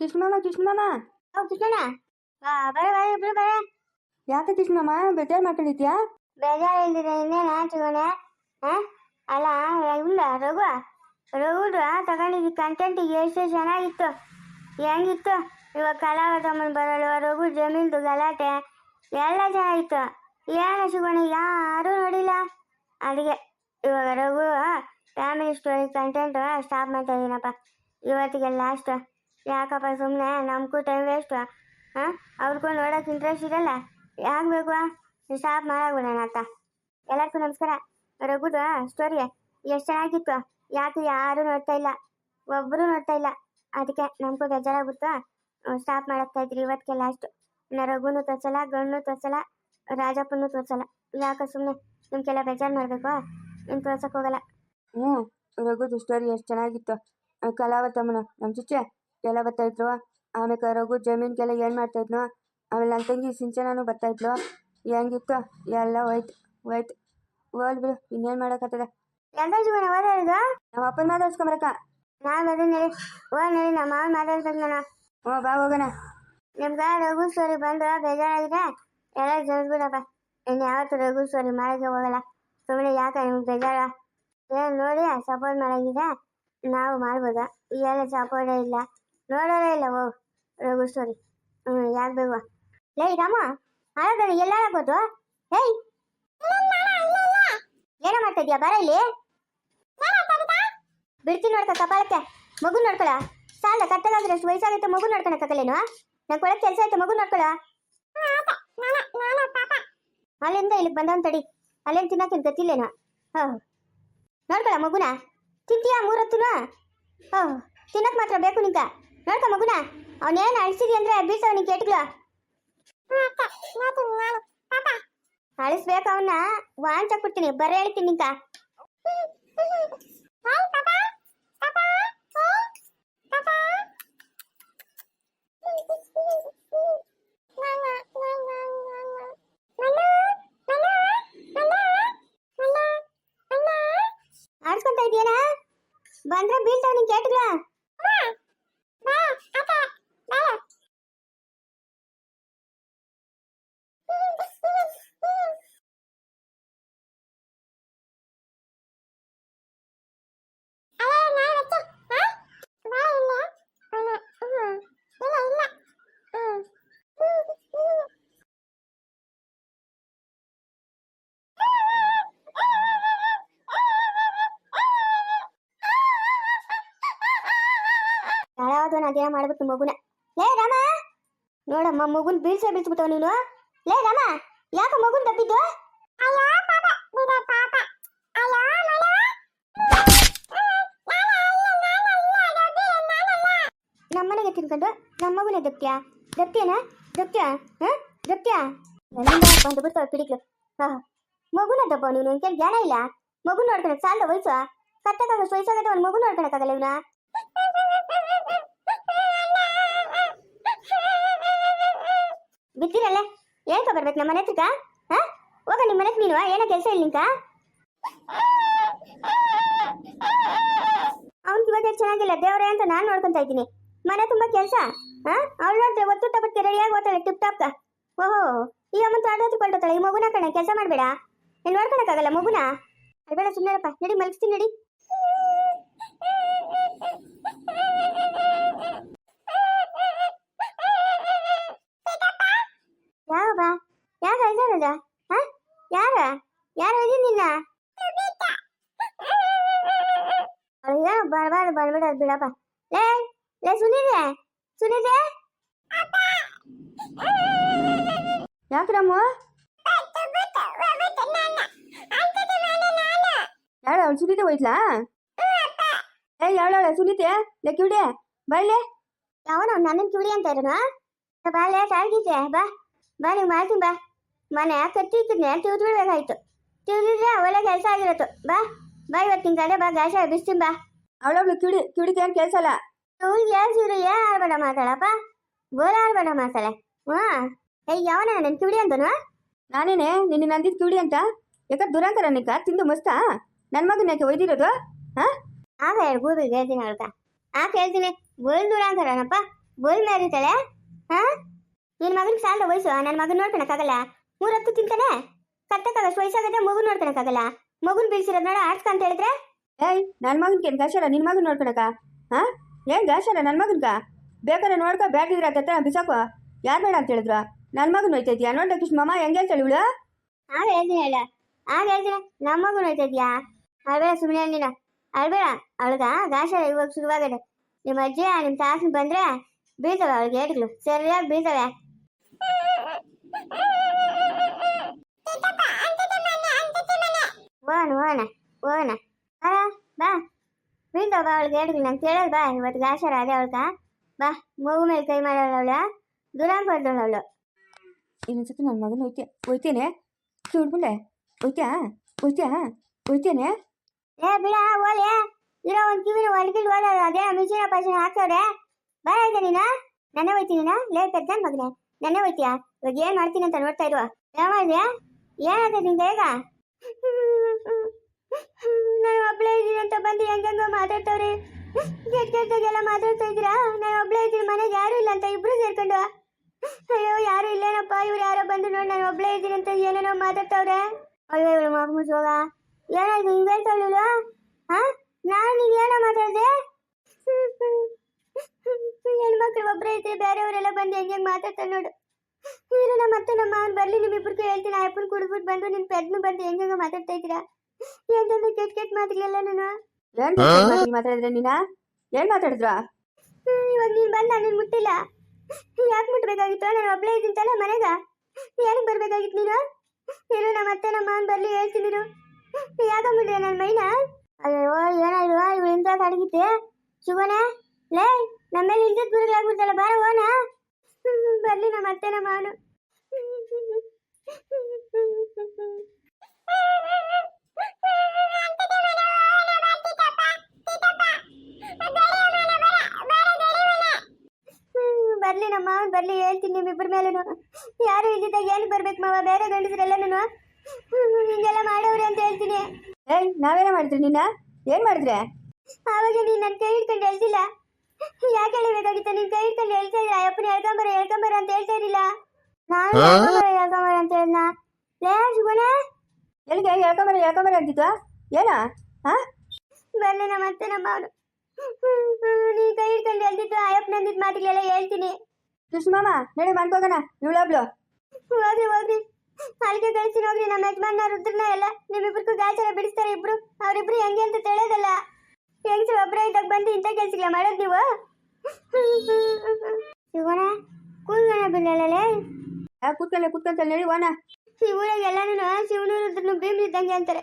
ಕೃಷ್ಣಮ್ಮ ಕೃಷ್ಣಮ್ಮ ಹೌದು ಕೃಷ್ಣಣ್ಣ. ಬರ ಬರ ಇಬ್ರು ಬರ ಯಾಕೆ ಕೃಷ್ಣಮ್ಮ ಬೇಜಾರು ಮಾತಾಡಿದ್ಯಾ ಬೇಜಾರಿಲ್ದಿರ ಇನ್ನೇನ ಚಿಗೋನೆ ಹಾ? ಅಲ್ಲ ಇಲ್ಲ ರಘು. ರಘುಡು ತಗೊಂಡಿದ್ದು ಕಂಟೆಂಟ್ ಎಷ್ಟು ಚೆನ್ನಾಗಿತ್ತು. ಹೆಂಗಿತ್ತು? ಇವಾಗ ಕಲಾವತಮ್ಮನ ಬರಲು ರಘು ಜಮೀನ್ದು ಗಲಾಟೆ ಎಲ್ಲ ಚೆನ್ನಾಗಿತ್ತು. ಏನು ಶಿವಣ್ಣ ಯಾರೂ ನೋಡಿಲ್ಲ. ಅದಕ್ಕೆ ಇವಾಗ Raghu family story content stop ಮಾಡ್ತಾ ಇದ್ದೀನಪ್ಪ ಇವತ್ತಿಗೆ ಲಾಸ್ಟ್ ಯಾಕಪ್ಪ ಸುಮ್ಮನೆ ನಮಗೂ ಟೈಮ್ ವೇಸ್ಟು ಹಾಂ? ಅವ್ರಿಗೂ ನೋಡೋಕೆ ಇಂಟ್ರೆಸ್ಟ್ ಇರಲ್ಲ. ಯಾಕೆ ಬೇಕು? ಸ್ಟಾಪ್ ಮಾಡಾಕ್ಬಿಡೋಣ ಅಂತ. ಎಲ್ಲರಿಗೂ ನಮಸ್ಕಾರ. ರಘುದ ಸ್ಟೋರಿ ಎಷ್ಟು ಚೆನ್ನಾಗಿತ್ತು. ಯಾಕೆ ಯಾರು ನೋಡ್ತಾ ಇಲ್ಲ. ಒಬ್ಬರು ನೋಡ್ತಾ ಇಲ್ಲ. ಅದಕ್ಕೆ ನಮಗೂ ಬೇಜಾರಾಗ್ಬಿಡ್ತು. ಸ್ಟಾಪ್ ಮಾಡಾಕ್ತಾ ಇದ್ರಿ. ಇವತ್ತಿಗೆ ಲಾಸ್ಟ್ ನಾ ರಘುನೂ ತೋರಿಸಲ್ಲ ಗಣ್ಣು ತೋರ್ಸಲ್ಲ, ರಾಜಪ್ಪನೂ ತೋರ್ಸಲ್ಲ. ಯಾಕೆ ಸುಮ್ಮನೆ ನಿಮ್ಗೆಲ್ಲ ಬೇಜಾರು ಮಾಡಬೇಕು? ನಿಮ್ಗೆ ಹೋಗಲ್ಲ. ಹ್ಞೂ ರಘುದು ಸ್ಟೋರಿ ಎಷ್ಟು ಚೆನ್ನಾಗಿತ್ತು. ಕಲಾವತಮ್ಮನ. ನಮ್ಮ ಚುಚ್ಚೆ. ಎಲ್ಲ ಬರ್ತಾಯಿದ್ರು ಆಮೇಲೆ ರಘು ಜಮೀನ್ಗೆಲ್ಲ ಏನು ಮಾಡ್ತಾಯಿದ್ನು ಆಮೇಲೆ ನನ್ನ ತಂಗಿ ಸಿಂಚನೂ ಬರ್ತಾಯಿದ್ಲು. ಹೆಂಗಿತ್ತು ಎಲ್ಲ ಹೋಯ್ತು ಹೋಯ್ತು. ಹೋಲ್ ಬಿಡು ಇನ್ನೇನು ಮಾಡೋಕ್ಕತ್ತದ ಎಲ್ಲ ಜೀವನ ಓದೋದು ನಮ್ಮ ಅಪ್ಪನ ಮಾತಾಡ್ಸ್ಕೊಂಬರಕ್ಕ ನಾನು ಓ ನಡಿ ನಮ್ಮ ಮಾವನ ಮಾತಾಡ್ಸಕ್ ನಾನು. ಹ್ಞೂ ಬಾ ಹೋಗೋಣ. ನಿಮ್ಗೆ ರಘು ಸ್ಟೋರಿ ಬಂದ ಬೇಜಾರಾಗಿದೆ ಎಲ್ಲ ಜೋಡಿಸ್ಬಿಡಪ್ಪ ಇನ್ನು ಯಾವತ್ತು ರಘು ಸ್ಟೋರಿ ಮಾಡೋಕ್ಕೆ ಹೋಗಲ್ಲ. ಸುಮ್ಮನೆ ಯಾಕೆ ನಿಮ್ಗೆ ಬೇಜಾರ? ಏನು ನೋಡಿ ಸಪೋರ್ಟ್ ಮಾಡಂಗಿದೆ. ನಾವು ಮಾಡ್ಬೋದಾ? ಎಲ್ಲ ಸಪೋರ್ಟೇ ಇಲ್ಲ. ನೋಡೋದೇ ಇಲ್ಲ, ಓ, ರಘು ಸ್ಟೋರಿ ಹ್ಞೂ ಯಾಕೆ ಬೇಗ ಲೇ, ರಾಮ ಹಾಗಾದ್ರೆ ಎಲ್ಲ ಹಾಕೋದು ಏಯ್! ಏನ ಮಾಡ್ತಾ ಇದೀಯಾ ಬರ ಇಲ್ಲಿ? ಬಿಡ್ತೀನಿ ನೋಡ್ಕ ಕಪಾಳಕ್ಕೆ. ಮಗು ನೋಡ್ಕೊಳ. ಸಾಲ, ಕತ್ತಲಾದ್ರೆ ಎಷ್ಟು ವಯಸ್ಸಾಗೈತೆ ಮಗು ನೋಡ್ಕೊಳಕ್ಕಾಗಲ್ಲೇನು ನಂಗೆ ಕೊಳಕ್ ಕೆಲಸ ಆಯ್ತು, ಮಗು ನೋಡ್ಕೊಳ? ಅಲ್ಲಿಂದ ಇಲ್ಲಿಗೆ ಬಂದವನ್ ತಡಿ. ಅಲ್ಲೇನು ತಿನ್ನಕ್ಕೆ ಗೊತ್ತಿಲ್ಲೇನು? ಹೋ. ನೋಡ್ಕೊಳ ಮಗುನ? ತಿಂತೀಯಾ ಮೂರತ್ತುನ? ಹೋ. ತಿನ್ನಕ್ ಮಾತ್ರ ಬೇಕು ನಿಂಕ ನೋಡ್ಕ ಮಗುನ. ಅವನೇನು ಅಳಿಸಿದಿ ಅಂದ್ರೆ ಬೀಸ ಅವನಿಗೆ ಕೇಟ್ಗಳು. ಅಳಿಸ್ಬೇಕು ಅವನ್ನ ವಾಂಚ ಕೊಡ್ತೀನಿ. ಬರ ಹೇಳ್ತೀನಿ ನಿಂಕ ಆಡ್ಸ್ಕೊಂತ ಇದೆಯೇನ? ಬಂದ್ರೆ ಬೀಳ್ತಾವ ನಿನ್ ಕೇಟ್ಗಳ. ಅದೇನ ಮಾಡ್ಬೇಕು ಮಗುನ. ಲೇ ರಾಮ! ನೋಡಮ್ಮ ಮಗುನ್ ಬೀಳ್ಸೆ ಬೀಳ್ಸ್ಬಿಟ್ಟವ ನೀನು. ಲೇ ರಾಮ ಯಾಕ ಮಗುನ್ ತಪ್ಪಿದ್ದು ನಮ್ಮನೆಗೆ ತಿನ್ಕೊಂಡು ನಮ್ಮ ಮಗುನೇ ದಪ್ತ್ಯಾ ದಪ್ತ್ಯನ ದಪ್ತ್ಯಾ ಹ? ದಪ್ತ್ಯಾ ಬಂದು ಬಿಡ್ತಾವ ಪಿಡಿಕ್ಲು. ಹಾ. ಮಗುನ ದಪ್ಪ ನೀನು ಕೇಳಿ ಜ್ಞಾನ ಇಲ್ಲ? ಮಗು ನೋಡ್ಕೊಳಕ್ ಸಾಲ ವಯಸ್ಸು? ಕತ್ತಕ್ಕಾಗ ವಯಸ್ಸಾಗತ್ತೆ ಒಂದು ಮಗು ನೋಡ್ಕೊಳಕ್ಕಾಗಲ್ಲ ಇವನ? ಬಿದ್ದಿರಲ್ಲ? ಏನ್ಕ ಬರ್ಬೇಕು? ನಮ್ಮ ಮನೆ ಹತ್ರಕ್ಕ? ಹಾ? ಹೋಗ, ನಿಮ್ಮ ಮನೆಗೆ ನೀನು. ಏನೋ ಕೆಲಸ ಇಲ್ಲ ನಿಂಕ? ಅವ್ನ್ ಇವತ್ತೇ ಚೆನ್ನಾಗಿಲ್ಲ. ದೇವ್ರೆ ಅಂತ ನಾನು ನೋಡ್ಕೊಂತ ಇದ್ದೀನಿ. ಮನೆ ತುಂಬಾ ಕೆಲಸ. ಹಾ? ಅವಳು ನೋಡಿದ್ರೆ ಒತ್ತು ಟಪಕ್ಕೆ ರೆಡಿಯಾಗಿ ಓದ್ತಾಳೆ ಟಿಪ್ ಟಾಪ್ ಓಹೋ, ಈ ಆಡೋದು ಕೊಳ್ತಾಳೆ ಈ ಮಗುನ ಕಣ, ಕೆಲಸ ಮಾಡಬೇಡ. ನೀನು ನೋಡ್ಕೊಳಕ್ಕಾಗಲ್ಲ ಮಗುನ? ಅಲ್ಬೇಡ ಸುಮ್ಮನೆರಪ್ಪ ನಡಿ, ಮಲಗಿಸ್ತೀನಿ, ನಡಿ ಯಾವ ಬಾ ಯಾರು ಹೇಳ್ತಾರದ ಹಾ ಯಾರ ಯಾರು ಹೋಗಿ ನಿನ್ನ ಅಯ್ಯ ಬರಬಾರ್ದು ಬರ್ಬಿಡೋದು ಬಿಡಪ್ಪ ಲೇ ಲೇ ಸುನಿದೆ ಸುನಿದೆ ಯಾಕೆ ರಾಮು ಯಾಳು ಅವಳು ಸುನೀತೆ ಹೋಯ್ತ್ಲಾ ಏ ಯಾವಳ ಸುನೀತೆ ಲೇ ಕಿವಿಡೆ ಬಳ್ಳೆ ಯಾವನ ನನ್ನ ಕಿವಿಡಿ ಅಂತ ಇರೋನು ಬಾ ಲೇ ಸಾಗಿದ್ದೆ ಬಾ ಬಾ ನೀವು ಮಾಡ್ತೀನಿ ಬಾ ಮನೆ ಕತ್ತಿ ಇಕ್ಕಿದ್ನೆ ತಿವ್ದು ಬಿಡ್ಬೇಕಾಯ್ತು ತಿವ್ದಿದ್ರೆ ಒಳ್ಳೆ ಕೆಲಸ ಆಗಿರತ್ತು ಬಾ ಬಾ ಇವತ್ತಿನ ಕಡೆ ಬಾ ಗಾಶ ಬಿಸ್ತೀನಿ ಬಾ. ಅವಳವಳು ಕಿಡಿ ಕಿಡಿಕೇನು ಕೆಲಸ ಅಲ್ಲ ಅವ್ಳಿಗೆ ಏನು ಸೀರೆ ಏನು ಆಡ್ಬೇಡ ಮಾತಾಡಪ್ಪ. ಬೋಲ ಆಡ್ಬೇಡ ಮಾತಾಳೆ ಹ್ಞೂ. ಏಯ್ ಯಾವನ ನನ್ನ ಕಿವಿಡಿ ಅಂತನು? ನಾನೇನೆ ನಿನ್ನ ನಂದಿದ್ ಕಿವಿಡಿ ಅಂತ? ಯಾಕ ದುರಂತರ ನಿಕ್ಕ ತಿಂದು ಮಸ್ತಾ ನನ್ನ ಮಗನ ಯಾಕೆ ಒಯ್ದಿರೋದು? ಹಾ? ಆಗ ಹೇಳಿ ಗೂಬಿಗೆ ಹೇಳ್ತೀನಿ ಅವಳ್ಕ ಆ ಕೇಳ್ತೀನಿ ಬೋಲ್ ದುರಂತರನಪ್ಪ ಬೋಲ್ ಮೇರಿತಾಳೆ ಹಾ? ನಿನ್ನ ಮಗನಿಗೆ ಸಾಲ ವಯಸ್ಸು ನನ್ನ ಮಗನ ನೋಡ್ಕೊಳಕ್ಕಾಗಲ್ಲ ಮೂರೊತ್ತು ತಿಂತಾನೆ? ಕತ್ತಕ್ಕಾಗಷ್ಟು ವಯಸ್ಸಾಗದೆ ಮಗು ನೋಡ್ಕೊಳಕ್ಕಾಗಲ್ಲ? ಮಗುನ್ ಬೀಳ್ಸಿರೋದ್ ನೋಡ ಆಡ್ಸ್ಕ ಅಂತ ಹೇಳಿದ್ರೆ? ಏಯ್ ನನ್ನ ಮಗನ್ಗೆ ಏನು ಗಾಶರ ನಿನ್ನ ಮಗನ ನೋಡ್ಕೊಳಕ? ಹಾಂ? ಏನ್ ಗಾಶರ ನನ್ನ ಮಗನ್ಗ? ಬೇಕಾದ್ರೆ ನೋಡ್ಕೊ ಬ್ಯಾಟಿದ್ರ ಹತ್ರ ಬಿಸಾಕೋ. ಯಾರು ಬೇಡ ಅಂತ ಹೇಳಿದ್ರು? ನನ್ನ ಮಗನ ನೋಡ್ ಕಿಶ್ ಕೃಷ್ಣ ಮಾಮ ಹೆಂಗೆ ಹೇಳ್ತಾಳೆ ಇವಳು? ಆಗ ಹೇಳ್ತೀನಿ ಹೇಳ. ಆಗ ಹೇಳ್ತೀನಿ ನಮ್ಮ ಮಗನ್ ನೋಯ್ತಾ ಇದ್ಯಾ ಅಳ್ಬೇಡ ಸುಮ್ಮನೆ ನೀನ. ಅಳ್ಬೇಡ ಅವಳಗ ಗಾಶ ಇವಾಗ ಶುರುವಾಗಡೆ ನಿಮ್ಮ ಅಜ್ಜಿ ನಿಮ್ಮ ತಾಸನ್ ಬಂದ್ರೆ ಬೀಳ್ತವೆ ಅವಳಿಗೆ ಹೇಳಿದ್ಲು. ಸರಿಯಾಗಿ ಬೀಳ್ತವೆ. ಹೋಗೋಣ ಓನ ಓನ. ಬಾ ಬಾ. ಬೀಳ್ತಾವ ಬಾ ಅವಳಿಗೆ ಹೇಳಿದ್ವಿ ನಂಗೆ ಕೇಳೋದು ಬಾ. ಇವತ್ತು ಗಾಶರ ಅದೇ ಅವಳ್ಗ. ಬಾ ಮಗು ಮೇಲೆ ಕೈ ಮಾಡೋಳು ಅವಳ. ದುರಾಂಗ್ ಬರ್ದಳು ಅವಳು. ಇನ್ನೊಂದ್ಸತಿ ನನ್ನ ಮಗನ ಹೋಯ್ತೆ ಹೋಯ್ತೇನೆ? ಸುಡ್ಬಿಡ್ಲೆ ಹೋಯ್ತ್ಯಾ? ಹೋಯ್ತ್ಯಾ? ಹೋಯ್ತೇನೆ? ಏ ಬಿಡ ಓಲೆ ಇರೋ ಒಂದು ಕಿವಿನ ಒಣಗಿಲ್ ಓಡೋದು ಅದೇ ಮಿಷಿನ ಪಶಿನ ಹಾಕ್ತವ್ರೆ ಬರ ಆಯ್ತಾ ನೀನ? ನನ್ನ ಹೋಯ್ತೀನಿ ಲೇ ಪೆದ್ದ ಮಗನೇ. ನೆನ್ನೆ ಹೋಯ್ತೀಯಾ? ಇವಾಗ ಏನು ಮಾಡ್ತೀನಿ ಅಂತ ನೋಡ್ತಾ ಇರುವ? ಯಾವ ಮಾಡಿದ್ಯಾ ಏನಾಗ್ತದೆ ನಿಂಗೆ ಈಗ? ನಾನು ಒಬ್ಳೆ ಇದ್ದೀನಿ ಅಂತ ಬಂದು ಹೆಂಗೆಂಗೋ ಮಾತಾಡ್ತವ್ರೆ. ಕೆಟ್ಟ ಕೆಟ್ಟದಾಗೆಲ್ಲ ಮಾತಾಡ್ತಾ ಇದ್ದೀರಾ? ನಾನು ಒಬ್ಳೆ ಇದ್ದೀನಿ, ಮನೆಗೆ ಯಾರು ಇಲ್ಲ ಅಂತ ಇಬ್ರು ಸೇರ್ಕೊಂಡು. ಅಯ್ಯೋ, ಯಾರು ಇಲ್ಲೇನಪ್ಪ? ಇವ್ರು ಯಾರೋ ಬಂದು ನೋಡಿ ನಾನು ಒಬ್ಳೆ ಇದ್ದೀನಿ ಅಂತ ಏನೇನೋ ಮಾತಾಡ್ತಾವ್ರೆ. ಅಯ್ಯೋ ಇವಳು ಮಗ ಮುಚ್ಚೋಗ ಏನಾಯ್ತು ಹಿಂಗೆ ಹೇಳ್ತಾವಳು ಹಾ? ನಾನು ನೀನು ಏನೋ ಮಾತಾಡಿದೆ? ಹೆಣ್ಮಕ್ಳು ಒಬ್ಬರೇ ಇದ್ರೆ ಬೇರೆಯವರೆಲ್ಲ ಬಂದು ಹೆಂಗೆ ಮಾತಾಡ್ತಾರೆ ನೋಡು. ಇರು ನಮ್ಮ ಮತ್ತೆ ನಮ್ಮ ಮಾವನ್ ಬರ್ಲಿ ನಿಮ್ಮಿಬ್ಬರಿಗೆ ಹೇಳ್ತೀನಿ. ಆ ಅಪ್ಪನ ಕುಡಿದ್ಬಿಟ್ಟು ಬಂದು ನಿನ್ನ ಪೆದ್ನು ಬಂದು ಹೆಂಗೆ ಮಾತಾಡ್ತಾ ಇದ್ದೀರಾ? ಎಂತಂದ್ರೆ ಕೆಟ್ ಕೆಟ್ಟ ಮಾತುಗಳೆಲ್ಲ ನಾನು? ಏನ್ ಮಾತಾಡಿದ್ರೆ ನೀನಾ? ಏನ್ ಮಾತಾಡಿದ್ರ? ಇವಾಗ ನೀನು ಬಂದ ನೀನ್ ಮುಟ್ಟಿಲ್ಲ. ಯಾಕೆ ಮುಟ್ಬೇಕಾಗಿತ್ತು? ನಾನು ಒಬ್ಳೆ ಇದ್ದೀನಿ ತಾನೆ ಮನೆಗ. ಯಾರಿಗೆ ಬರ್ಬೇಕಾಗಿತ್ತು ನೀನು? ಇರು ನಮ್ಮ ಅತ್ತೆ ನಮ್ಮ ಮಾವನ್ ಬರ್ಲಿ ಹೇಳ್ತೀನಿ ಇರು. ಯಾಕೆ ಮುಟ್ಟಿದೆ ನನ್ನ ಮೈನ? ಅಯ್ಯೋ ಏನಾಯ್ತು? ಇವಳು ಇಂತ ಅಡಗಿತ್ತೆ ಶುಭನ ಲೇ ನಮ್ಮ ಮೇಲೆ ಇಲ್ದಿದ್ ಗುರುಗಳಾಗ್ಬಿಡ್ತಲ್ಲ ಬಾರ ಹೋನ ಬರ್ಲಿ ನಮ್ಮ ಅತ್ತೆ ನಮ್ಮ ಮಾವನು. ಬರ್ಲಿ ಹೇಳ್ತೀನಿ ನಿಮ್ಮಿಬ್ಬರ ಮೇಲೂ ಯಾರು ಇದ್ದಿದ್ದಾಗ ಏನು ಬರ್ಬೇಕು ಮಾವ? ಬೇರೆ ಗಂಡಸ್ರೆಲ್ಲನೂ ಹಿಂಗೆಲ್ಲ ಮಾಡೋರು ಅಂತ ಹೇಳ್ತೀನಿ. ಏಯ್ ನಾವೇನ ಮಾಡಿದ್ರಿ ನಿನ್ನ? ಏನ್ ಮಾಡಿದ್ರೆ? ಅವಾಗ ನೀನ್ ನನ್ನ ಕೈ ಹಿಡ್ಕೊಂಡು ಹೇಳ್ತಿಲ್ಲ? ಯಾಕೆ ಹೇಳಬೇಕಾಗಿತ್ತು? ನಿನ್ ಕೈ ಹಿಡ್ಕೊಂಡು ಹೇಳ್ತಾ ಇಲ್ಲ ಅಪ್ಪನ ಹೇಳ್ಕೊಂಬರ ಹೇಳ್ಕೊಂಬರ ಅಂತ ಹೇಳ್ತಾ ಇರಲಿಲ್ಲ ನಾನು ಹೇಳ್ಕೊಂಬರ ಅಂತ ಹೇಳ್ದ ಲೇ ಸುಗುಣ. ಎಲ್ಲಿಗೆ? ಹೇಳ್ಕೊಂಬರ ಹೇಳ್ಕೊಂಬರ ಅಂತಿದ್ವಾ? ಏನ? ಹಾ? ಬರ್ಲಿ ನಮ್ಮ ಅತ್ತೆ ನಮ್ಮ ಅವನು ನೀ ಕೈ ಹಿಡ್ಕೊಂಡು ಹೇಳ್ತಿತ್ತು ಅಯ್ಯಪ್ಪನ ಅಂದಿದ್ದ ಮಾತುಗಳೆಲ್ಲ ಹೇಳ್ತೀನಿ. ಕೃಷ್ಣ ಮಾಮ ನಡಿ ಮಾಡ್ಕೋಗಣ ಇವಳೊಬ್ಳು ಹೋಗ್ರಿ ಹೋಗ್ರಿ. ಅಲ್ಲಿಗೆ ಕಳಿಸಿ ಹೋಗ್ರಿ. ನಮ್ಮ ಯಜಮಾನ ರುದ್ರನ ಎಲ್ಲ ನಿಮ್ಮಿಬ್ರಿಗೂ ಗಾಚಾರ ಬಿಡಿಸ್ತಾರೆ ಇಬ್ರು. ಅವರಿಬ್ರು ಹೆಂಗೆ ಅಂತ ತಿಳಿಯೋದಲ್ಲ. ಸರ್ ಒಬ್ಬರೇ ಇದ್ದಾಗ ಬಂದು ಇಂಥ ಕೆಲ್ಸಗಳ ಮಾಡೋದು ನೀವು? ಶಿವಣ ಕೂಲ್ಗಣ ಬಿಡಲೇ ಯಾ ಕೂತ್ಕೊಳ್ಳೆ ಕೂತ್ಕೊಂತಲ್ಲಿ ನಡಿ ಹೋಣ ಈ ಊರಾಗ ಎಲ್ಲಾನು ಶಿವನು ರುದ್ರನು ಭೀಮ್ರು ಇದ್ದಂಗೆ ಅಂತಾರೆ.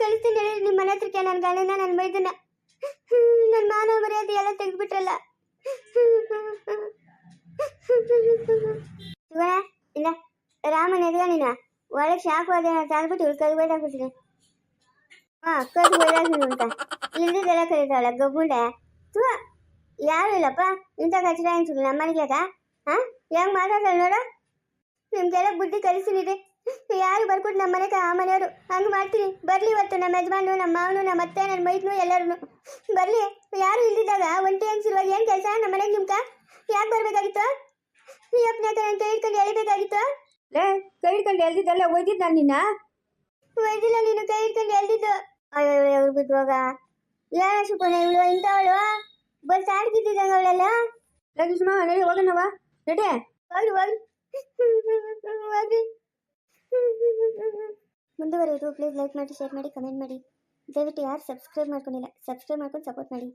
ಕಳಿಸ್ತೀನಿ ಹೇಳಿ ನಿಮ್ಮ ಮನೆ ಹತ್ರಕ್ಕೆ ನನ್ನ ಗಂಡನ ನನ್ನ ಮೈದನ್ನ ನನ್ನ ಮಾನವ ಮರ್ಯಾದೆ ಎಲ್ಲ ತೆಗೆದ್ಬಿಟ್ರಲ್ಲ. ಶಿವಣ ಇಲ್ಲ ರಾಮನ ನೀನ? ಒಳಗೆ ಶಾಕ್ ಹೋದ ತಂದ್ಬಿಟ್ಟು ಇವ್ರು ಕೈ ಬೈದಾಕ್ಬಿಡ್ತೀನಿ ಹಾ ಕೈ ಬೈದಾಕ್ತೀನಿ ಅಂತ ಇಲ್ದಿದ್ದೆಲ್ಲ ಕರೀತಾವಳ ಗಬ್ಬುಂಡೆ. ತು ಯಾರು ಇಲ್ಲಪ್ಪ. ಇಂಥ ಕಚಡ ಅನ್ಸಿಲ್ಲ ನಮ್ಮ ಮನೆಗೆ ಹಾ ಹೆಂಗ್ ಮಾತಾಡ್ತಾಳೆ ನೋಡು. ನಿಮ್ಗೆಲ್ಲ ಬುದ್ಧಿ ಕಲಿಸಿನಿದೆ ಯಾರು ಬರ್ಕೊಟ್ಟು ನಮ್ಮ ಮನೆಗೆ ಆ ಮನೆಯವರು? ಹಂಗೆ ಮಾಡ್ತೀನಿ. ಬರ್ಲಿ ಇವತ್ತು ನಮ್ಮ ಯಜಮಾನು ನಮ್ಮ ಮಾವನು, ನಮ್ಮ ಅತ್ತೆ, ನನ್ನ ಮೈದ್ನು ಎಲ್ಲರೂ ಬರ್ಲಿ. ಯಾರು ಇಲ್ದಿದ್ದಾಗ ಒಂಟಿ ಹೆಂಗ್ಸಿರುವಾಗ ಏನು ಕೆಲಸ? ನಮ್ಮ ಮನೆಗೆ ನಿಮ್ಕ? ಯಾಕೆ ಬರ್ಬೇಕಾಗಿತ್ತು? ನೀ ಅಪ್ಪನ ಹತ್ರ ಕೈ ಹಿಡ್ಕೊಂಡು ಎಳಿಬೇಕಾಗಿತ್ತು? ಲೇ ಕೈ ಹಿಡ್ಕೊಂಡು ಎಲ್ದಿದ್ದಲ್ಲ ಒಯ್ದಿದ್ದು ನಾನು ನಿನ್ನ? ಒಯ್ದಿಲ್ಲ ನೀನು ಕೈ ಹಿಡ್ಕೊಂಡು ಎಳ್ದಿದ್ದು. ಅಯ್ಯೋ ಅವ್ರು ಲೇ ಏನ ಸುಪನ ಇವಳು ಇಂಥವಳು. ಬಸ್ ಆಡ್ಕಿದ್ದಂಗ ಅವಳೆಲ್ಲ? ಲೇ ಸುಮ ನಡಿ ಹೋಗೋಣವ ನಡಿ. ಹೋಗ್ರಿ ಹೋಗ್ರಿ ಹೋಗ್ರಿ ಮುಂದುವರೆಯೋದು ಪ್ಲೀಸ್ ಲೈಕ್ ಮಾಡಿ ಶೇರ್ ಮಾಡಿ ಕಮೆಂಟ್ ಮಾಡಿ. ದಯವಿಟ್ಟು ಯಾರು ಸಬ್ಸ್ಕ್ರೈಬ್ ಮಾಡ್ಕೊಂಡಿಲ್ಲ ಸಬ್ಸ್ಕ್ರೈಬ್ ಮಾಡ್ಕೊಂಡು ಸಪೋರ್ಟ್ ಮಾಡಿ.